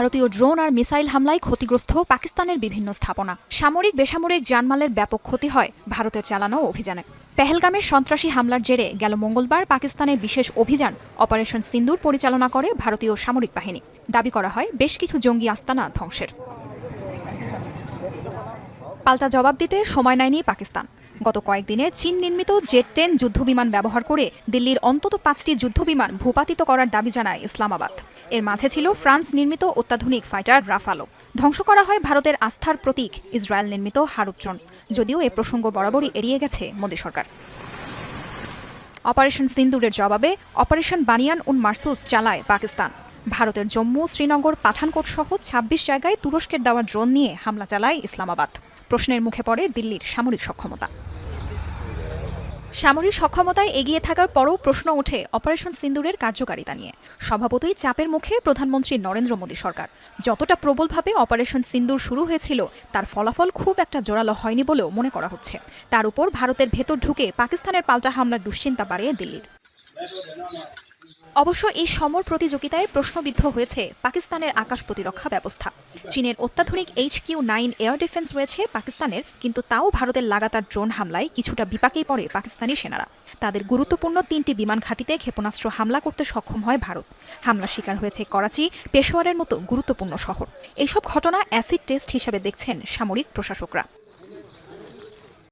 ভারতীয় ড্রোন আর মিসাইল হামলায় ক্ষতিগ্রস্ত পাকিস্তানের বিভিন্ন স্থাপনা। সামরিক বেসামরিক জানমালের ব্যাপক ক্ষতি হয় ভারতের চালানো অভিযানে। পেহেলগামের সন্ত্রাসী হামলার জেরে গেল মঙ্গলবার পাকিস্তানে বিশেষ অভিযান, অপারেশন সিন্দুর পরিচালনা করে ভারতীয় সামরিক বাহিনী। দাবি করা হয়, বেশ কিছু জঙ্গি আস্তানা ধ্বংসের। পাল্টা জবাব দিতে সময় নেয়নি পাকিস্তান। গত কয়েকদিনে চীন নির্মিত জেট টেন যুদ্ধবিমান ব্যবহার করে দিল্লির অন্তত পাঁচটি যুদ্ধবিমান ভূপাতিত করার দাবি জানায় ইসলামাবাদ। এর মাঝে ছিল ফ্রান্স নির্মিত অত্যাধুনিক ফাইটার রাফালো। ধ্বংস করা হয় ভারতের আস্থার প্রতীক, ইসরায়েল নির্মিত হারুট্রন যদিও এ প্রসঙ্গ বরাবরই এড়িয়ে গেছে মোদী সরকার। অপারেশন সিন্দুরের জবাবে অপারেশন বানিয়ান উন মার্সুস চালায় পাকিস্তান। ভারতের জম্মু শ্রীনগর পাঠানকোট সহ ছাব্বিশ জায়গায় তুরস্কের দেওয়া ড্রোন নিয়ে হামলা চালায় ইসলামাবাদ। প্রশ্নের মুখে পড়ে দিল্লির সামরিক সক্ষমতা। সামরিক সক্ষমতায় এগিয়ে থাকার পরও প্রশ্ন ওঠে অপারেশন সিন্দুরের কার্যকারিতা নিয়ে। স্বভাবতই চাপের মুখে প্রধানমন্ত্রী নরেন্দ্র মোদী সরকার। যতটা প্রবলভাবে অপারেশন সিন্দুর শুরু হয়েছিল, তার ফলাফল খুব একটা জোরালো হয়নি বলেও মনে করা হচ্ছে। তার উপর ভারতের ভেতর ঢুকে পাকিস্তানের পাল্টা হামলার দুশ্চিন্তা বাড়িয়ে দিল্লির। অবশ্য এই সমর প্রতিযোগিতায় প্রশ্নবিদ্ধ হয়েছে পাকিস্তানের আকাশ প্রতিরক্ষা ব্যবস্থা। চীনের অত্যাধুনিক H Q nine air defence রয়েছে পাকিস্তানের, কিন্তু তাও ভারতের লাগাতার ড্রোন হামলায় কিছুটা বিপাকেই পড়ে পাকিস্তানি সেনারা। তাদের গুরুত্বপূর্ণ তিনটি বিমান ঘাঁটিতে ক্ষেপণাস্ত্র হামলা করতে সক্ষম হয় ভারত। হামলার শিকার হয়েছে করাচি, পেশোয়ারের মতো গুরুত্বপূর্ণ শহর। এইসব ঘটনা অ্যাসিড টেস্ট হিসেবে দেখছেন সামরিক প্রশাসকরা।